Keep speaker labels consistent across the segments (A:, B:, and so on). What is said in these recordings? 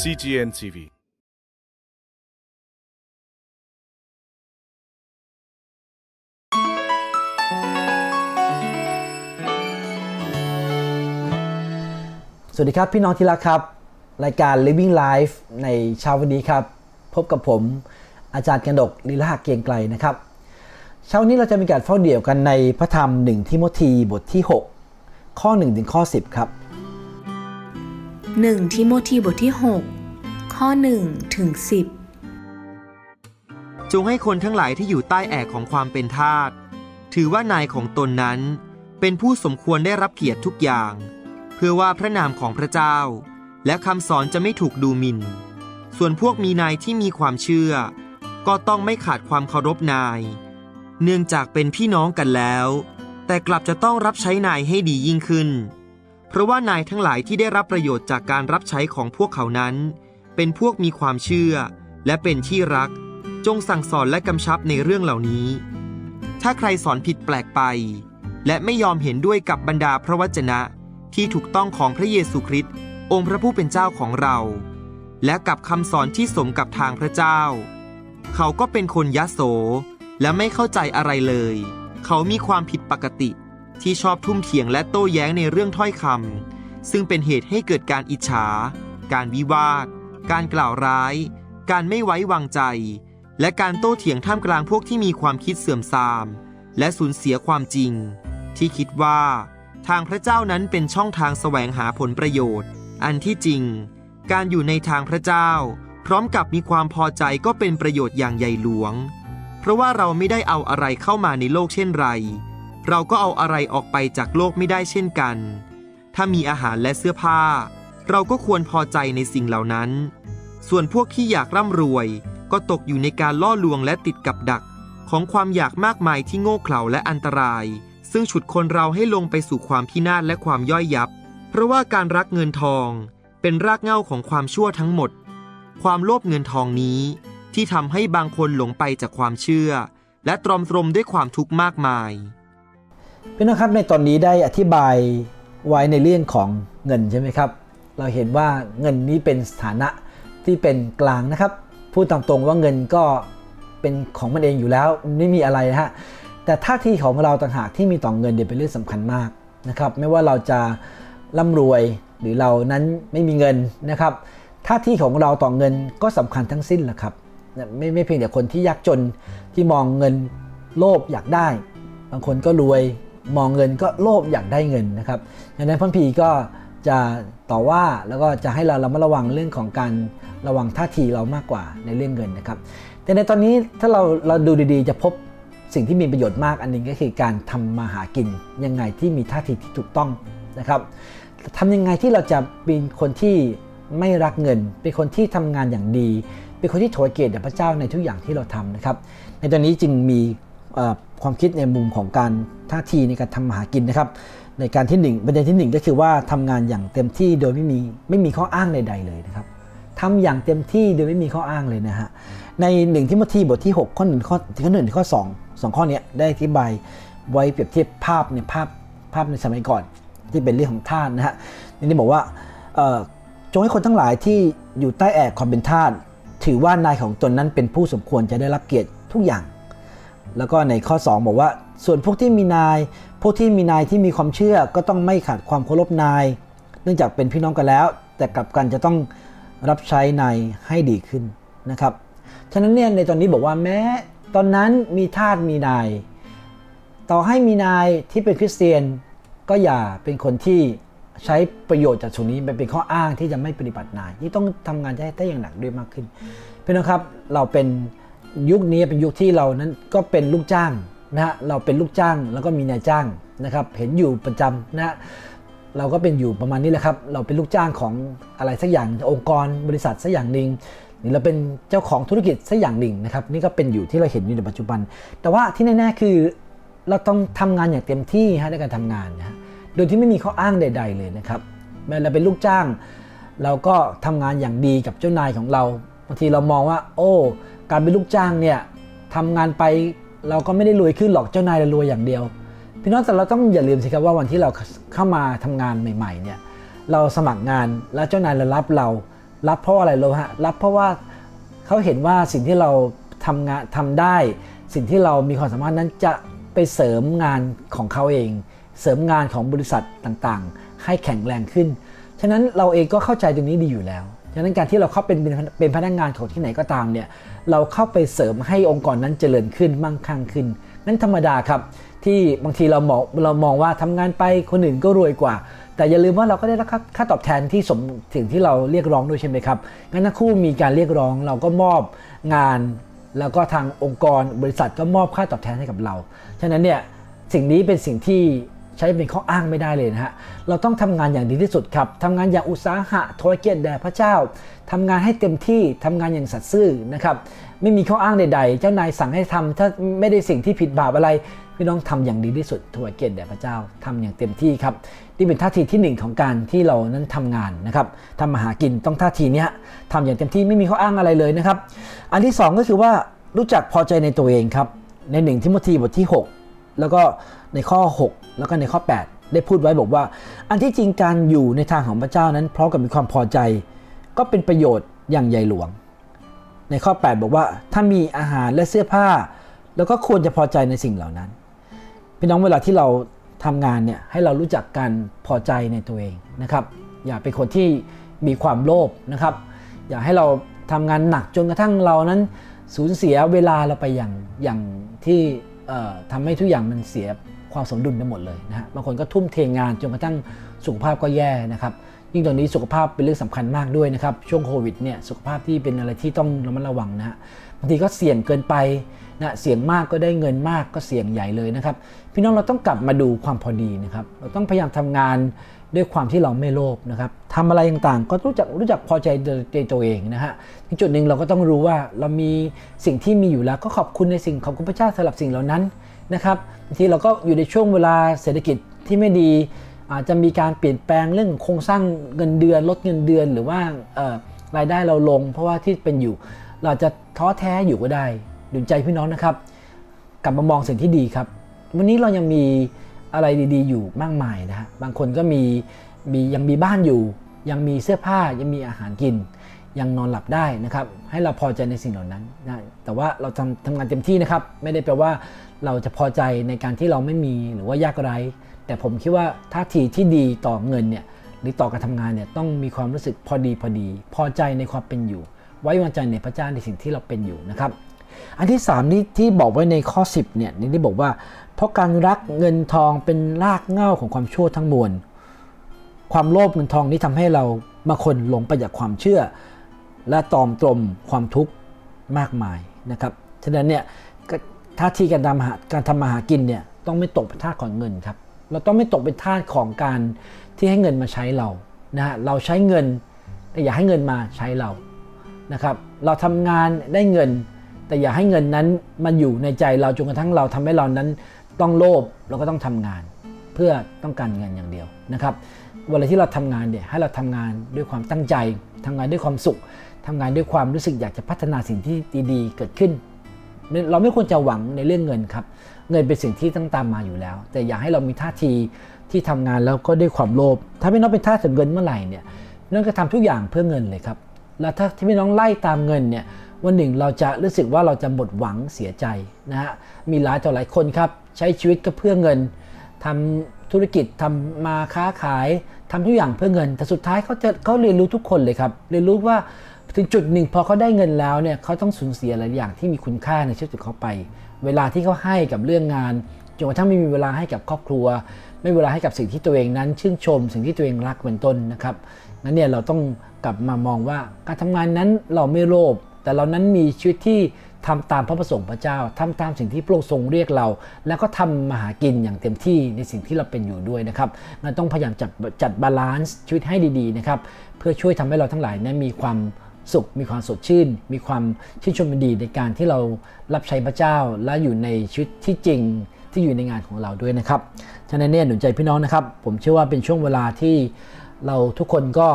A: CGN TV
B: สวัสดีครับ พี่น้องที่รักครับ รายการ Living Life ในเช้าวันนี้ครับ พบกับผมอาจารย์กนดกลีลาเกียงไกลนะครับ เช้านนี้เราจะมีการเฝ้าเดี่ยวกันในพระธรรม1ทิโมธีบทที่ 6 ข้อ1ถึงข้อ 10 ครับ
C: 1ทิโมธีบทที่ 6 ข้อ1ถึง10
D: จงให้คนทั้งหลายที่อยู่ใต้แอกของความเป็นทาสถือว่านายของตนนั้น เป็นผู้สมควรได้รับเกียรติทุกอย่าง เพื่อว่าพระนามของพระเจ้า และคำสอนจะไม่ถูกดูหมิ่น ส่วนพวกมีนายที่มีความเชื่อ ก็ต้องไม่ขาดความเคารพนาย เนื่องจากเป็นพี่น้องกันแล้ว แต่กลับจะต้องรับใช้นายให้ดียิ่งขึ้น เพราะว่านายทั้งหลายที่ได้รับประโยชน์จากการรับใช้ของพวกเขานั้น เป็นพวกมีความเชื่อ และเป็นที่รัก จงสั่งสอนและกำชับในเรื่องเหล่านี้ ถ้าใครสอนผิดแปลกไป และไม่ยอมเห็นด้วยกับบรรดาพระวจนะที่ถูกต้องของพระเยซูคริสต์องค์พระผู้เป็นเจ้าของเรา และกับคำสอนที่สมกับทางพระเจ้า เขาก็เป็นคนยโส และไม่เข้าใจอะไรเลย เขามีความผิดปกติ ที่ชอบทุ่มเถียงและโต้แย้งในเรื่องถ้อยคำซึ่งเป็นเหตุให้เกิดการอิจฉา การวิวาท การกล่าวร้าย การไม่ไว้วางใจ และการโต้เถียงท่ามกลางพวกที่มีความคิดเสื่อมทราม และสูญเสียความจริง ที่คิดว่า ทางพระเจ้านั้นเป็นช่องทางแสวงหาผลประโยชน์ อันที่จริง การอยู่ในทางพระเจ้า พร้อมกับมีความพอใจก็เป็นประโยชน์อย่างใหญ่หลวง เพราะว่าเราไม่ได้เอาอะไรเข้ามาในโลกเช่นไร เราก็เอาอะไรออกไปจากโลกไม่ได้เช่นกัน ถ้ามีอาหารและเสื้อผ้า เราก็ควรพอใจในสิ่งเหล่านั้น ส่วนพวกที่อยากร่ำรวย ก็ตกอยู่ในการล่อลวงและติดกับดัก ของความอยากมากมายที่โง่เขลาและอันตราย ซึ่งฉุดคนเราให้ลงไปสู่ความพินาศและความย่อยยับ เพราะว่าการรักเงินทอง เป็นรากเหง้าของความชั่วทั้งหมด ความโลภเงินทองนี้ ที่ทำให้บางคนหลงไปจากความเชื่อ และตรอมตรมด้วยความทุกข์มากมาย
B: พี่น้องครับในตอนนี้ได้อธิบายไว้ในเรื่องของเงินใช่ไหมครับ เราเห็นว่าเงินนี้เป็นสถานะที่เป็นกลางนะครับพูดตามตรงว่าเงินก็เป็นของมันเองอยู่แล้วไม่มีอะไรนะฮะแต่ท่าทีของเราต่างหากที่มีต่อเงินเนี่ยเป็นเรื่องสำคัญมากนะครับ ไม่ว่าเราจะร่ำรวยหรือเรานั้นไม่มีเงินนะครับท่าทีของเราต่อเงินก็สำคัญทั้งสิ้นแหละครับไม่ไม่เพียงแต่คนที่ยากจนที่มองเงินโลภอยากได้ บางคนก็รวย มองเงินก็โลภอยากได้เงินนะครับดังนั้นพระพีก็จะต่อว่าแล้วก็จะให้เราระมัดระวังเรื่องของการระวังท่าทีเรามากกว่าในเรื่องเงินนะครับ แต่ในตอนนี้ถ้าเราเราดูดีๆ จะพบสิ่งที่มีประโยชน์มากอันหนึงก็คือการทำมาหากินยังไงที่มีท่าทีที่ถูกต้องนะครับทำยังไงที่เราจะเป็นคนที่ไม่รักเงิน เป็นคนที่ทำงานอย่างดี เป็นคนที่ถวายเกียรติแด่พระเจ้าในทุกอย่างที่เราทำนะครับ ในตอนนี้จึงมี ความคิดในมุมของการท่าทีในการทำมาหากินนะครับ ในการที่หนึ่งประเด็นที่หนึ่งก็คือว่าทำงานอย่างเต็มที่โดยไม่มีไม่มีข้ออ้างใด ๆ เลยนะครับทำอย่างเต็มที่โดยไม่มีข้ออ้างเลยนะฮะในหนึ่งทิโมธีบทที่ 6 ข้อหนึ่งข้อข้อหนึ่งข้อสองสองข้อนี้ได้อธิบายไว้เปรียบเทียบภาพในภาพภาพในสมัยก่อนที่เป็นเรื่องของทาสนะฮะนนี้บอกว่าเอ่อจงให้คนทั้งหลายที่อยู่ใต้แอกความเป็นทาสถือว่านายของตนนั้นเป็นผู้สมควรจะได้รับเกียรติทุกอย่าง แล้วก็ในข้อ 2 บอกว่า ส่วนพวกที่มีนาย พวกที่มีนายที่มีความเชื่อก็ต้องไม่ขาดความเคารพนาย เนื่องจากเป็นพี่น้องกันแล้ว แต่กลับกันจะต้องรับใช้นายให้ดีขึ้นนะครับ ฉะนั้นเนี่ยในตอนนี้บอกว่าแม้ตอนนั้นมีทาสมีนาย ต่อให้มีนายที่เป็นคริสเตียนก็อย่าเป็นคนที่ใช้ประโยชน์จากส่วนนี้ไปเป็นข้ออ้างที่จะไม่ปฏิบัตินายที่ต้องทำงานให้ได้อย่างหนักด้วยมากขึ้นพี่น้องครับเราเป็น ยุคนี้เป็นยุคที่เรานั้นก็เป็นลูกจ้างนะฮะเราเป็นลูกจ้างแล้วก็มีนายจ้างนะครับ เห็นอยู่ประจำนะฮะเราก็เป็นอยู่ประมาณนี้แหละครับ เราเป็นลูกจ้างของอะไรสักอย่างองค์กรบริษัทสักอย่างหนึ่งหรือเราเป็นเจ้าของธุรกิจสักอย่างหนึ่งนะครับนี่ก็เป็นอยู่ที่เราเห็นอยู่ในปัจจุบัน แต่ว่าที่แน่ๆคือเราต้องทำงานอย่างเต็มที่ฮะในการทำงานนะฮะโดยที่ไม่มีข้ออ้างใด ๆ เลยนะครับแม้เราเป็นลูกจ้าง เราก็ทำงานอย่างดีกับเจ้านายของเราบางทีเรามองว่า โอ้ การเป็นลูกจ้างเนี่ยทำงานไปเราก็ไม่ได้รวยขึ้นหรอกเจ้านายเรารวยอย่างเดียว พี่น้องแต่เราต้องอย่าลืมสิครับว่าวันที่เราเข้ามาทำงานใหม่ๆเนี่ยเราสมัครงานแล้วเจ้านายเรารับเรา รับเพราะอะไรรู้ฮะรับเพราะว่าเขาเห็นว่าสิ่งที่เราทำงานทำได้ สิ่งที่เรามีความสามารถนั้นจะไปเสริมงานของเขาเอง เสริมงานของบริษัทต่างๆ ให้แข็งแรงขึ้น ฉะนั้นเราเองก็เข้าใจตรงนี้ดีอยู่แล้ว ฉะนั้นการที่เราเข้าเป็นเป็นพนักงานของที่ไหนก็ตามเนี่ยเราเข้าไปเสริมให้องค์กรนั้นเจริญขึ้นมั่งคั่งขึ้น นั่นธรรมดาครับ ที่บางทีเรามองเรามองว่าทำงานไปคนอื่นก็รวยกว่า แต่อย่าลืมว่าเราก็ได้รับค่าคาตอบแทนที่สมถึงที่เราเรียกร้องด้วยใช่ไหมครับงั้นทั้งคู่มีการเรียกร้องเราก็มอบงาน แล้วก็ทางองค์กรบริษัทก็มอบค่าตอบแทนให้กับเราฉะนั้นเนี่ยสิ่งนี้เป็นสิ่งที่ ช้เป็นข้ออ้างไม่ได้เลยนะฮะ เราต้องทำงานอย่างดีที่สุดครับทำงานอย่างอุตสาหะทรเกียรติแด่พระเจ้าทำงานให้เต็มที่ทำงานอย่างสัตย์ซื่อนะครับ ไม่มีข้ออ้างใด ๆ เจ้านายสั่งให้ทำถ้าไม่ได้สิ่งที่ผิดบาปอะไรพี่น้องทำอย่างดีที่สุดถวายเกียรติแด่พระเจ้าทำอย่างเต็มที่ครับนี่เป็นท่าทีที่หนึ่งของการที่เรานั้นทำงานนะครับทำมาหากินต้องท่าทีนี้ยทำอย่างเต็มที่ไม่มีข้ออ้างอะไรเลยนะครับ อันที่สองก็คือว่ารู้จักพอใจในตัวเองครับในหนึ่งทิโมธีบทที่ 6 แล้วก็ ในข้อ 6 แล้วก็ในข้อ 8 ได้พูดไว้บอกว่า อันที่จริงการอยู่ในทางของพระเจ้านั้นพร้อมกับมีความพอใจ ก็เป็นประโยชน์อย่างใหญ่หลวง ในข้อ 8 บอกว่า ถ้ามีอาหารและเสื้อผ้า แล้วก็ควรจะพอใจในสิ่งเหล่านั้นพี่น้องเวลาที่เราทำงานเนี่ยให้เรารู้จักการพอใจในตัวเองนะครับ อย่าเป็นคนที่มีความโลภนะครับ อย่าให้เราทำงานหนักจนกระทั่งเรานั้นสูญเสียเวลาเราไปอย่างอย่างที่เอ่อทำให้ทุกอย่างมันเสีย ความสมดุลไปหมดเลยนะฮะบางคนก็ทุ่มเทงานจนกระทั่งสุขภาพก็แย่นะครับยิ่งตอนนี้สุขภาพเป็นเรื่องสำคัญมากด้วยนะครับช่วงโควิดเนี่ยสุขภาพที่เป็นอะไรที่ต้องระมัดระวังนะฮะบางทีก็เสี่ยงเกินไปนะเสี่ยงมากก็ได้เงินมากก็เสี่ยงใหญ่เลยนะครับพี่น้องเราต้องกลับมาดูความพอดีนะครับเราต้องพยายามทำงานด้วยความที่เราไม่โลภนะครับทำอะไรต่างๆ ก็รู้จักรู้จักพอใจในตัวเองนะฮะในจุดหนึ่งเราก็ต้องรู้ว่าเรามีสิ่งที่มีอยู่แล้วก็ขอบคุณในสิ่งขอบคุณพระเจ้าสำหรับสิ่งเหล่านั้น นะครับบางทีเราก็อยู่ในช่วงเวลาเศรษฐกิจที่ไม่ดี อาจจะมีการเปลี่ยนแปลงเรื่องโครงสร้างเงินเดือน ลดเงินเดือนหรือว่ารายได้เราลง เพราะว่าที่เป็นอยู่ เราจะท้อแท้อยู่ก็ได้ดุลใจพี่น้องนะครับ กลับมามองสิ่งที่ดีครับ วันนี้เรายังมีอะไรดีๆ อยู่มากมายนะฮะบางคนก็มีมียังมีบ้านอยู่ ยังมีเสื้อผ้ายังมีอาหารกิน ยังนอนหลับได้นะครับ ให้เราพอใจในสิ่งเหล่านั้นนะแต่ว่าเราทำทำงานเต็มที่นะครับ ไม่ได้แปลว่า เราจะพอใจในการที่เราไม่มีหรือว่ายากไร้ แต่ผมคิดว่าท่าทีที่ดีต่อเงินเนี่ยหรือต่อการทำงานเนี่ยต้องมีความรู้สึกพอดีพอดี พอใจในความเป็นอยู่ ไว้วางใจในพระเจ้าในสิ่งที่เราเป็นอยู่นะครับ อันที่3นี่ที่บอกไว้ในข้อ 10เนี่ยนี่ที่บอกว่า เพราะการรักเงินทองเป็นรากเหง้าของความชั่วทั้งมวลความโลภเงินทองนี้ทำให้เราบางคนหลงไปจากความเชื่อ และตอมตรมความทุกข์มากมายนะครับฉะนั้นเนี่ย ท่าทีการทำาหาการทำมาหากินเนี่ยต้องไม่ตกเป็นทาสของเงินครับ เราต้องไม่ตกเป็นทาสของการที่ให้เงินมาใช้เรานะฮะเราใช้เงินแต่อย่าให้เงินมาใช้เรานะครับ เราทำงานได้เงิน แต่อย่าให้เงินนั้นมันอยู่ในใจเราจนกระทั่งเราทำให้เรานั้นต้องโลภเราก็ต้องทำงาน เพื่อต้องการเงินอย่างเดียวนะครับเวลาที่เราทำงานเนี่ยให้เราทำงานด้วยความตั้งใจทำงานด้วยความสุขทำงานด้วยความรู้สึกอยากจะพัฒนาสิ่งที่ดีๆ เกิดขึ้น เราไม่ควรจะหวังในเรื่องเงินครับ เงินเป็นสิ่งที่ต้องตามมาอยู่แล้ว แต่อย่าให้เรามีท่าทีที่ทำงานแล้วก็ด้วยความโลภถ้าพี่น้องเป็นท่าถึงเงินเมื่อไหร่เนี่ยพี่น้องก็ทำทุกอย่างเพื่อเงินเลยครับ แล้วถ้าที่พี่น้องไล่ตามเงินเนี่ยวันหนึ่งเราจะรู้สึกว่าเราจะหมดหวังเสียใจนะฮะมีหลายต่อหลายคนครับ ใช้ชีวิตก็เพื่อเงินทำธุรกิจทำมาค้าขายทำทุกอย่างเพื่อเงิน แต่สุดท้ายเขาจะเขาเรียนรู้ทุกคนเลยครับ เรียนรู้ว่า ถึงจุดหนึ่งพอเขาได้เงินแล้วเนี่ยเขาต้องสูญเสียหลายอย่างที่มีคุณค่าในชีวิตของเขาไป เวลาที่เขาให้กับเรื่องงานจนกระทั่งไม่มีเวลาให้กับครอบครัว ไม่มีเวลาให้กับสิ่งที่ตัวเองนั้น ชื่นชม สิ่งที่ตัวเองรักเป็นต้นนะครับนั้นเนี่ยเราต้องกลับมามองว่าการทำงานนั้นเราไม่โลภแต่เรานั้นมีชีวิตที่ทำตามพระประสงค์พระเจ้าทำตามสิ่งที่พระองค์ทรงเรียกเรา แล้วก็ทำมาหากินอย่างเต็มที่ในสิ่งที่เราเป็นอยู่ด้วยนะครับเราต้องพยายามจัดจัดบาลานซ์ชีวิตให้ดีๆนะครับเพื่อช่วยทำให้เราทั้งหลายนั้นมีความ สุข มีความสดชื่น มีความชื่นชมยินดีในการที่เรารับใช้พระเจ้า และอยู่ในชีวิตที่จริงที่อยู่ในงานของเราด้วยนะครับ ฉะนั้นเนี่ยหนุนใจพี่น้องนะครับ ผมเชื่อว่าเป็นช่วงเวลาที่เราทุกคนก็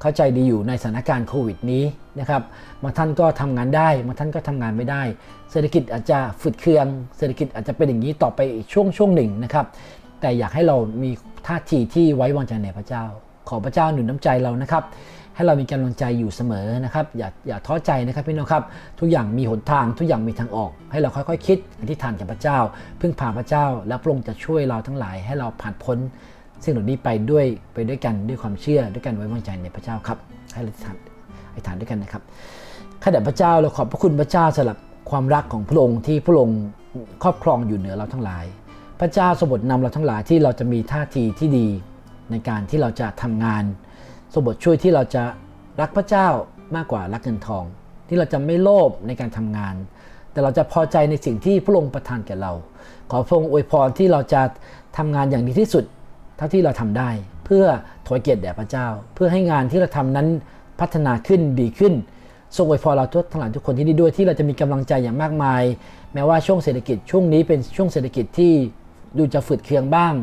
B: เข้าใจดีอยู่ในสถานการณ์โควิดนี้นะครับบางท่านก็ทำงานได้บางท่านก็ทำงานไม่ได้ เศรษฐกิจอาจจะฝืดเคือง เศรษฐกิจอาจจะเป็นอย่างนี้ต่อไปอีกช่วงช่วงหนึ่งนะครับ แต่อยากให้เรามีท่าทีที่ไว้วางใจในพระเจ้า ขอพระเจ้าหนุนน้ำใจเรานะครับ ให้เรามีกำลังใจอยู่เสมอนะครับ อย่าอย่าท้อใจนะครับพี่น้องครับ ทุกอย่างมีหนทาง ทุกอย่างมีทางออก ให้เราค่อยๆคิดอธิษฐานกับพระเจ้า พึ่งพาพระเจ้า แล้วพระองค์จะช่วยเราทั้งหลายให้เราผ่านพ้นสิ่งเหล่านี้ไปด้วยไปด้วยกันด้วยความเชื่อด้วยกันไว้วางใจในพระเจ้าครับ ให้เราอธิษฐานอธิษฐานด้วยกันนะครับข้าแต่พระเจ้าเราขอบพระคุณพระเจ้าสำหรับความรักของพระองค์ที่พระองค์ครอบครองอยู่เหนือเราทั้งหลาย พระเจ้าสมบทนำเราทั้งหลายที่เราจะมีท่าทีที่ดีในการที่เราจะทำงาน สมบทช่วยที่เราจะรักพระเจ้ามากกว่ารักเงินทอง ที่เราจะไม่โลภในการทำงาน แต่เราจะพอใจในสิ่งที่พระองค์ประทานแก่เรา ขอพระองค์อวยพรที่เราจะทำงานอย่างดีที่สุด เท่าที่เราทำได้ เพื่อถวายเกียรติแด่พระเจ้า เพื่อให้งานที่เราทำนั้นพัฒนาขึ้นดีขึ้นทรงอวยพรเราทุกทั้งหลายทุกคนที่นี่ด้วยที่เราจะมีกำลังใจอย่างมากมาย แม้ว่าช่วงเศรษฐกิจช่วงนี้เป็นช่วงเศรษฐกิจที่ดูจะฝืดเคืองบ้าง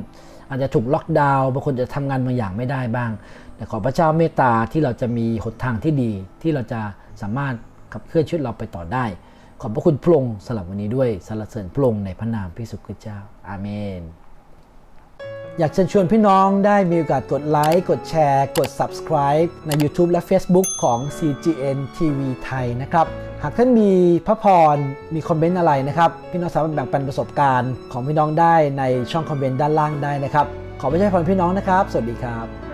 B: อาจจะถูกล็อกดาวน์บางคนจะทำงานบางอย่างไม่ได้บ้าง แต่ขอพระเจ้าเมตตาที่เราจะมีหนทางที่ดีที่เราจะสามารถขับเคลื่อนชีวิตเราไปต่อได้ ขอบพระคุณพระองค์สำหรับวันนี้ด้วยสรรเสริญพระองค์ในพระนามพระเยซูคริสต์เจ้า อาเมน อยากเชิญชวนพี่น้องได้มีโอกาสกดไลค์กดแชร์ กด subscribe ใน YouTube และ Facebook ของ CGN TV ไทยนะครับหากท่านมีพระพร มีคอมเมนต์อะไรนะครับ พี่น้องสามารถแบ่งปันประสบการณ์ของพี่น้องได้ในช่องคอมเมนต์ด้านล่างได้นะครับ ขอพระเจ้าพรพี่น้องนะครับ สวัสดีครับ